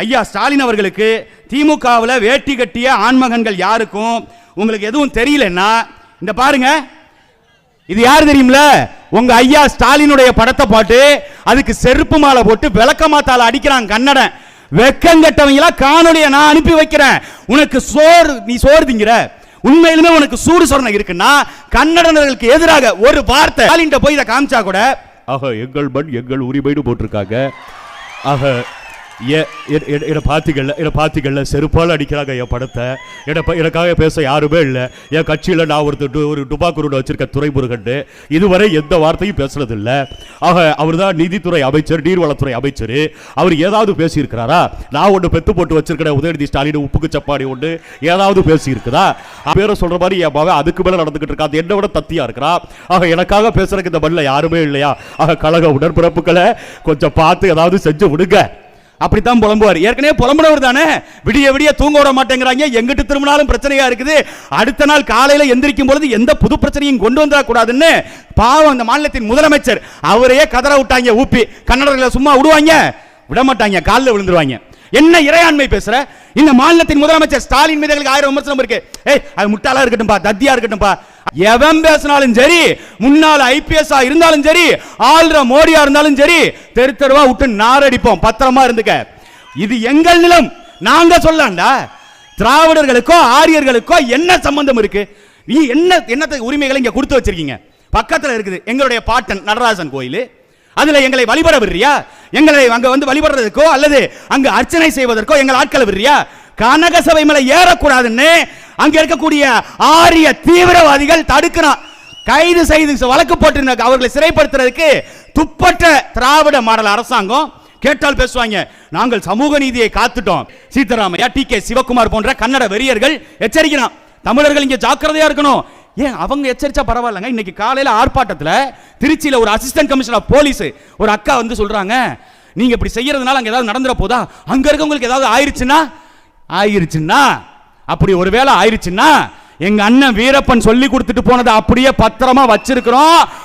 ஐயா ஸ்டாலின் அவர்களுக்கு திமுகவில் வேட்டி கட்டிய ஆண்மகன்கள் யாருக்கும் உங்களுக்கு எதுவும் தெரியலன்னா இந்த பாருங்க. இது யார் தெரியும்ல? உங்க ஐயா ஸ்டாலினுடைய படத்தை போட்டு அதுக்கு செருப்பு மாலை போட்டு விளக்கமாத்தால அடிக்கிறான் கன்னடன். வெக்கங்கட்டவங்களா காணொலிய நான் அனுப்பி வைக்கிறேன். உனக்கு சோறு நீ சோறு திங்கிற. உண்மையிலுமே உனக்கு சூடு சொரணை இருக்குன்னா கன்னடர்களுக்கு எதிராக ஒரு வார்த்தை. ஸ்டாலின் போய் இதை காமிச்சா கூட ஆக எங்கள் மண் எங்கள் உரிமைன்னு போட்டிருக்காங்க. ஆக என்னை பார்த்திகள் என்னை பார்த்திகள்ல செருப்பால் அடிக்கிறாங்க என் படத்தை. என்னை எனக்காக பேச யாருமே இல்லை. என் கட்சியில் நான் ஒருத்தர் டு- ஒரு டுபாக்குருட வச்சிருக்க துறைமுருகன் இதுவரை எந்த வார்த்தையும் பேசுறது ஆக அவர் தான் நிதித்துறை அமைச்சர் நீர்வளத்துறை அமைச்சர். அவர் ஏதாவது பேசியிருக்கிறாரா? நான் ஒன்று பெத்து போட்டு வச்சிருக்கிற உதயநிதி ஸ்டாலின் உப்புக்கு சப்பாடி ஒன்று ஏதாவது பேசியிருக்குதா? பேரை சொல்கிற மாதிரி என் மகன் அதுக்கு மேலே நடந்துகிட்டு இருக்கா அது என்னை விட தத்தியாக இருக்கிறா? ஆக எனக்காக பேசுறதுக்கு இந்த மண்ணில் யாருமே இல்லையா? ஆக கழக உடன்பிறப்புகளை கொஞ்சம் பார்த்து ஏதாவது செஞ்சு விடுங்க. அப்படித்தான் புலம்புவார். ஏற்கனவே புலம்புனவர் தானே? விடிய விடிய தூங்க விட மாட்டேங்கிறாங்க. எங்கிட்டு திரும்பினாலும் பிரச்சனையா இருக்குது. அடுத்த நாள் காலையில எந்திரிக்கும் பொழுது எந்த புது பிரச்சனையும் கொண்டு வந்துட கூடாதுன்னு பாவம் அந்த மாநிலத்தின் முதலமைச்சர் அவரையே கதற விட்டாங்க ஊப்பி. கன்னடர்களை சும்மா விடுவாங்க? விட மாட்டாங்க. காலில் விழுந்துருவாங்க. என்ன இறையாண்மை பேசுற? இந்த மாநிலத்தின் முதலமைச்சர் ஸ்டாலின் மீது ஆயிரம் விமர்சனம் இருக்கு. ஏய் அது முட்டாளா இருக்கட்டும்பா தத்தியா இருக்கட்டும்பா. எவன் பேசினாலும் சரி முன்னால் ஐபிஎஸ் இருந்தாலும் சரி ஆள்ற மோடியா இருந்தாலும் சரி தெரு தெருவா விட்டு நாரடிப்போம். பத்திரமா இருந்துக்க. இது எங்கள் நிலம். நாங்க சொல்லலாம்டா. திராவிடர்களுக்கோ ஆரியர்களுக்கோ என்ன சம்பந்தம் இருக்கு? நீ என்ன என்னத்த உரிமைகளை இங்க கொடுத்து வச்சிருக்கீங்க? பக்கத்துல இருக்குது எங்களுடைய பாட்டன் நடராஜன் கோயில். அதுல எங்களை வழிபட விடுறியா? எங்களை அங்க வந்து வழிபடுறதுக்கோ அல்லது அங்க அர்ச்சனை செய்வதற்கோ எங்கள் ஆட்களை விடுறியா? கனக சபை மேல ஏறக்கூடாதுன்னு அங்க இருக்கக்கூடிய ஆரிய தீவிரவாதிகள் தடுக்கிறான் கைது செய்து வழக்கு போட்டு அவர்களை சிறைப்படுத்துறதுக்கு துப்பற்ற திராவிட மாடல் அரசாங்கம் கேட்டால் பேசுவாங்க. நாங்கள் சமூக நீதியை காத்துட்டோம். சீதாராமையா டி. கே. சிவகுமார் போன்ற கன்னட வெறியர்கள் எச்சரிக்கிறான் தமிழர்கள் இங்க ஜாக்கிரதையா இருக்கணும். ஏன் அவங்க எச்சரிச்சா பரவாயில்லங்க. இன்னைக்கு காலையில ஆர்ப்பாட்டத்துல திருச்சியில ஒரு அசிஸ்டன்ட் கமிஷனர் போலீஸ் ஒரு அக்கா வந்து சொல்றாங்க. நீங்க இப்படி செய்யறதுனால அங்க ஏதாவது நடந்துட போதா? அங்க இருக்கவங்களுக்கு ஏதாவது ஆயிருச்சுன்னா? ஆயிருச்சுன்னா? அப்படி ஒருவேளை ஆயிடுச்சுன்னா எங்க அண்ணன் வீரப்பன் சொல்லி கொடுத்துட்டு போனதை அப்படியே பத்திரமா வச்சிருக்கிறோம்.